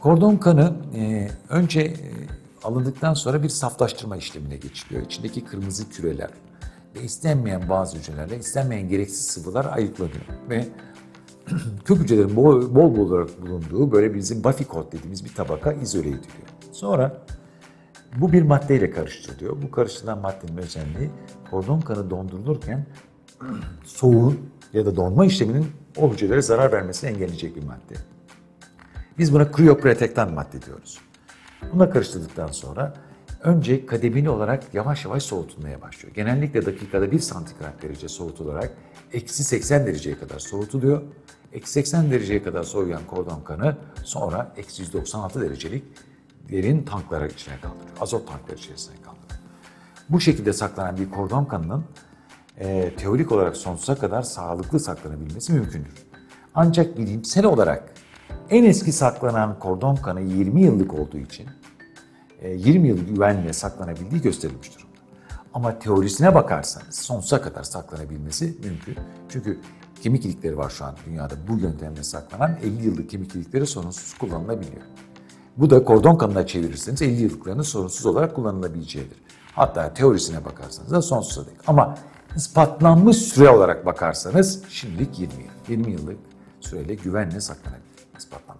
Kordon kanı e, önce e, alındıktan sonra bir saflaştırma işlemine geçiliyor. İçindeki kırmızı küreler ve istenmeyen bazı hücrelerle istenmeyen gereksiz sıvılar ayıklanıyor. Ve kök hücrelerin bol, bol bol olarak bulunduğu böyle bizim coat dediğimiz bir tabaka izole ediliyor. Sonra bu bir maddeyle karıştırılıyor. Bu karıştırılan maddenin özelliği kordon kanı dondurulurken soğuğun ya da donma işleminin o hücrelere zarar vermesini engelleyecek bir madde. Biz buna kriyoprotektan madde diyoruz. Buna karıştırdıktan sonra önce kademeli olarak yavaş yavaş soğutulmaya başlıyor. Genellikle dakikada 1 santigrat derece soğutularak eksi 80 dereceye kadar soğutuluyor. Eksi 80 dereceye kadar soğuyan kordon kanı sonra eksi 196 derecelik derin tanklara içine kaldırıyor. Azot tankları içerisine kaldırıyor. Bu şekilde saklanan bir kordon kanının e, teorik olarak sonsuza kadar sağlıklı saklanabilmesi mümkündür. Ancak bilimsel olarak en eski saklanan kordon kanı 20 yıllık olduğu için e, 20 yıl güvenle saklanabildiği gösterilmiş durumda. Ama teorisine bakarsanız sonsuza kadar saklanabilmesi mümkün. Çünkü kemik ilikleri var şu an dünyada bu yöntemle saklanan 50 yıllık kemik ilikleri sorunsuz kullanılabiliyor. Bu da kordon kanına çevirirseniz 50 yıllıklarının sorunsuz olarak kullanılabileceğidir. Hatta teorisine bakarsanız da sonsuza dek. Ama ispatlanmış süre olarak bakarsanız şimdilik 20 yıl. 20 yıllık süreyle güvenle saklanabilir. İspatlanmış olarak.